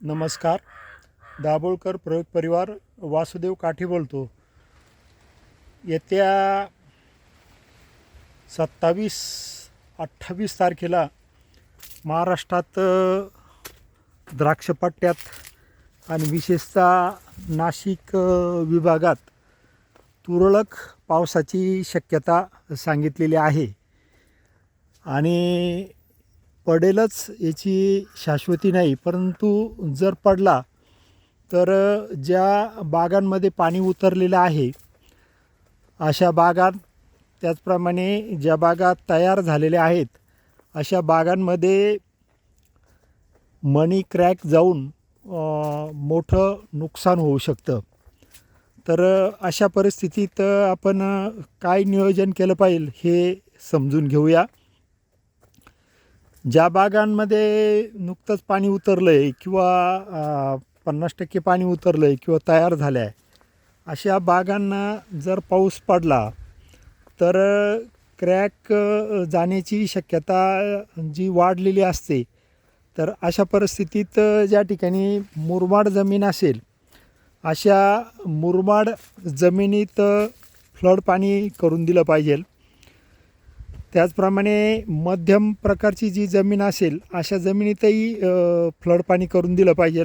नमस्कार. दाभोळकर प्रयोग परिवार वासुदेव काठी बोलतो. येत्या सत्तावीस अठ्ठावीस तारखेला महाराष्ट्रात द्राक्षपट्ट्यात आणि विशेषतः नाशिक विभागात तुरळक पावसाची शक्यता सांगितलेली आहे. आणि पडेलच याची शाश्वती नाही. परंतु जर पडला तर ज्या बागांमध्ये पाणी उतरलेलं आहे अशा बागात त्याचप्रमाणे ज्या बागा तयार झालेल्या आहेत अशा बागांमध्ये मनी क्रॅक जाऊन मोठं नुकसान होऊ शकतं. तर अशा परिस्थितीत आपण काय नियोजन केलं पाहिजे हे समजून घेऊया. ज्या बागांमध्ये नुकतंच पाणी उतरलं आहे किंवा पन्नास टक्के पाणी उतरलं आहे किंवा तयार झालं आहे अशा बागांना जर पाऊस पडला तर क्रॅक जाण्याची शक्यता जी वाढलेली असते तर अशा परिस्थितीत ज्या ठिकाणी मुरमाड जमीन असेल अशा मुरमाड जमिनीत फ्लड पाणी करून दिलं पाहिजे. त्याचप्रमाणे मध्यम प्रकारची जी जमीन असेल अशा जमिनीतही फ्लड पाणी करून दिलं पाहिजे.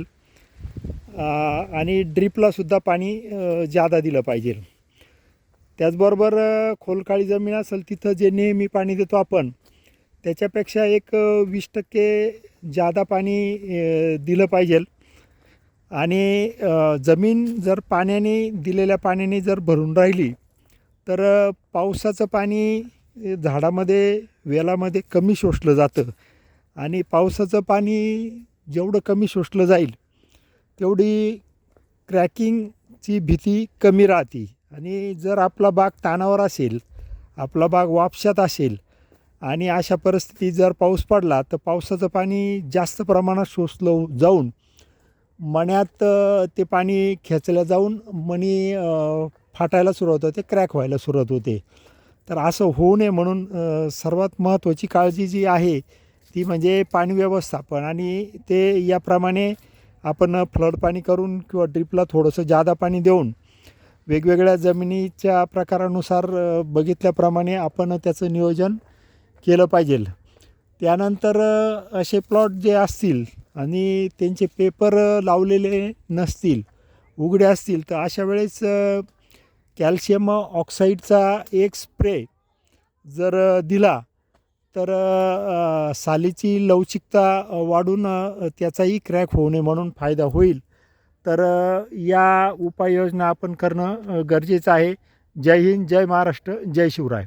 आणि ड्रीपलासुद्धा पाणी जादा दिलं पाहिजे. त्याचबरोबर खोलकाळी जमीन असेल तिथं जे नेहमी पाणी देतो आपण त्याच्यापेक्षा एक वीस टक्के जादा पाणी दिलं पाहिजे. आणि जमीन जर पाण्याने दिलेल्या पाण्याने जर भरून राहिली तर पावसाचं पाणी झाडामध्ये वेलामध्ये कमी शोषलं जातं. आणि पावसाचं पाणी जेवढं कमी शोषलं जाईल तेवढी क्रॅकिंगची भीती कमी राहते. आणि जर आपला बाग ताणावर असेल आपला बाग वापशात असेल आणि अशा परिस्थितीत जर पाऊस पडला तर पावसाचं पाणी जास्त प्रमाणात शोषलं जाऊन मण्यात ते पाणी खेचलं जाऊन मणी फाटायला सुरुवात होते क्रॅक व्हायला सुरुवात होते. तर असं होऊ नये म्हणून सर्वात महत्त्वाची काळजी जी आहे ती म्हणजे पाणी व्यवस्थापन. आणि ते याप्रमाणे आपण फ्लड पाणी करून किंवा ड्रिपला थोडंसं जादा पाणी देऊन वेगवेगळ्या जमिनीच्या प्रकारानुसार बघितल्याप्रमाणे आपण त्याचं नियोजन केलं पाहिजे. त्यानंतर असे प्लॉट जे असतील आणि त्यांचे पेपर लावलेले नसतील उघडे असतील तर अशा वेळेस कॅल्शियम ऑक्साईडचा एक स्प्रे जर दिला तर सालीची लवचिकता वाढून त्याचाही क्रॅक होऊ नये म्हणून फायदा होईल. तर या उपाययोजना आपण करणं गरजेचं आहे. जय हिंद जय महाराष्ट्र जय शिवराय.